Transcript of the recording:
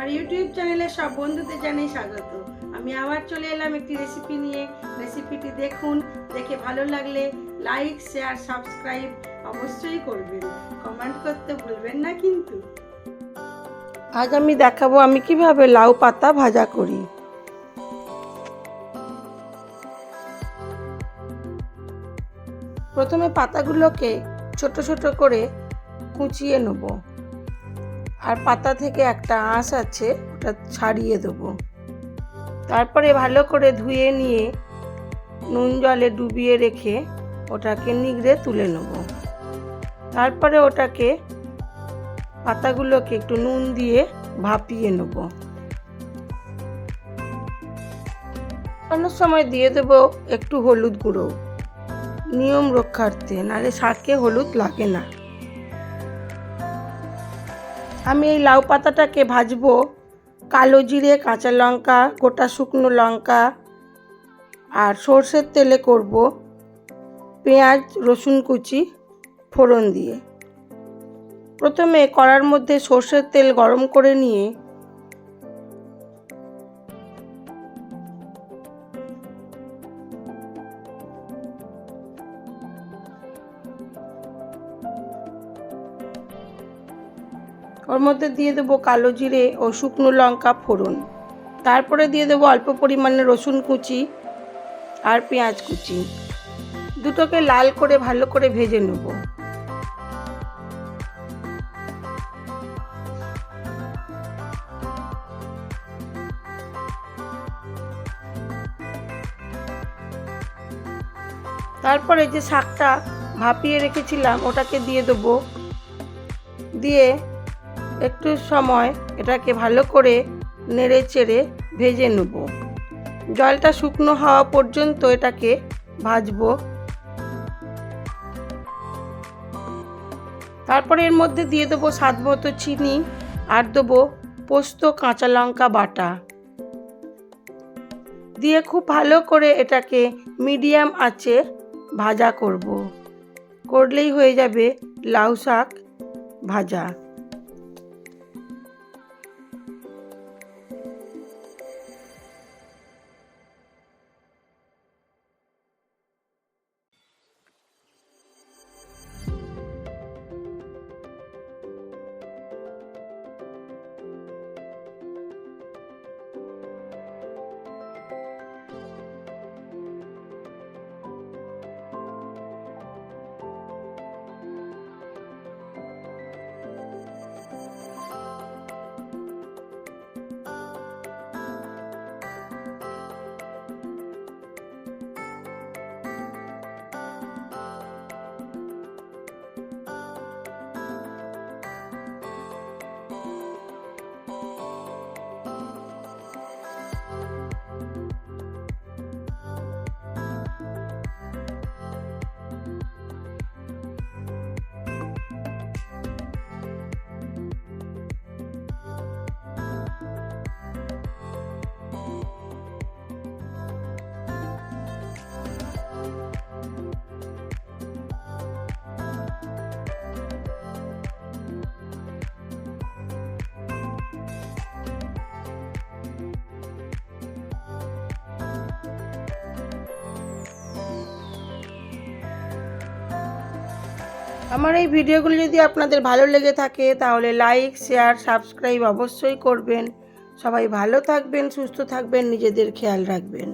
আমার ইউটিউব চ্যানেলে সব বন্ধুদের জানাই স্বাগত। আমি আবার চলে এলাম একটি রেসিপি নিয়ে। রেসিপিটি দেখুন, দেখে ভালো লাগলে লাইক শেয়ার সাবস্ক্রাইব অবশ্যই করবেন। কমেন্ট করতে ভুলবেন না কিন্তু। আজ আমি দেখাবো আমি কীভাবে লাউ পাতা ভাজা করি। প্রথমে পাতাগুলোকে ছোট ছোট করে কুচিয়ে নেব। আর পাতা থেকে একটা আঁশ আছে, ওটা ছাড়িয়ে দেবো। তারপরে ভালো করে ধুয়ে নিয়ে নুন জলে ডুবিয়ে রেখে ওটাকে নিগড়ে তুলে নেব। তারপরে ওটাকে পাতাগুলোকে একটু নুন দিয়ে ভাপিয়ে নেব। অন্য সময় দিয়ে দেবো একটু হলুদ গুঁড়ো। নিয়ম রক্ষার্থে, নাহলে শাকে হলুদ লাগে না। আমি এই লাউ পাতাটাকে ভাজবো। কালো জিরে, কাঁচা লঙ্কা, গোটা শুকনো লঙ্কা আর সর্ষের তেলে করব পেঁয়াজ, রসুন কুচি ফোড়ন দিয়ে। প্রথমে কড়ার মধ্যে সর্ষের তেল গরম করে নিয়ে ওর মধ্যে দিয়ে দেবো কালো জিরে ও শুকনো লঙ্কা ফোড়ন। তারপরে দিয়ে দেবো অল্প পরিমাণে রসুন কুচি আর পেঁয়াজ কুচি। দুটোকে লাল করে ভালো করে ভেজে নেব। তারপরে যে শাকটা ভাপিয়ে রেখেছিলাম, ওটাকে দিয়ে দেবো। দিয়ে একটু সময় এটাকে ভালো করে নেড়ে চেড়ে ভেজে নেব। জলটা শুকনো হওয়া পর্যন্ত এটাকে ভাজবো। তারপরে এর মধ্যে দিয়ে দেবো স্বাদ মতো চিনি আর দেবো পোস্ত কাঁচা লঙ্কা বাটা। দিয়ে খুব ভালো করে এটাকে মিডিয়াম আঁচে ভাজা করব। করলেই হয়ে যাবে লাউ শাক ভাজা। আমার এই ভিডিওগুলি যদি আপনাদের ভালো লেগে থাকে, তাহলে লাইক শেয়ার সাবস্ক্রাইব অবশ্যই করবেন। সবাই ভালো থাকবেন, সুস্থ থাকবেন, নিজেদের খেয়াল রাখবেন।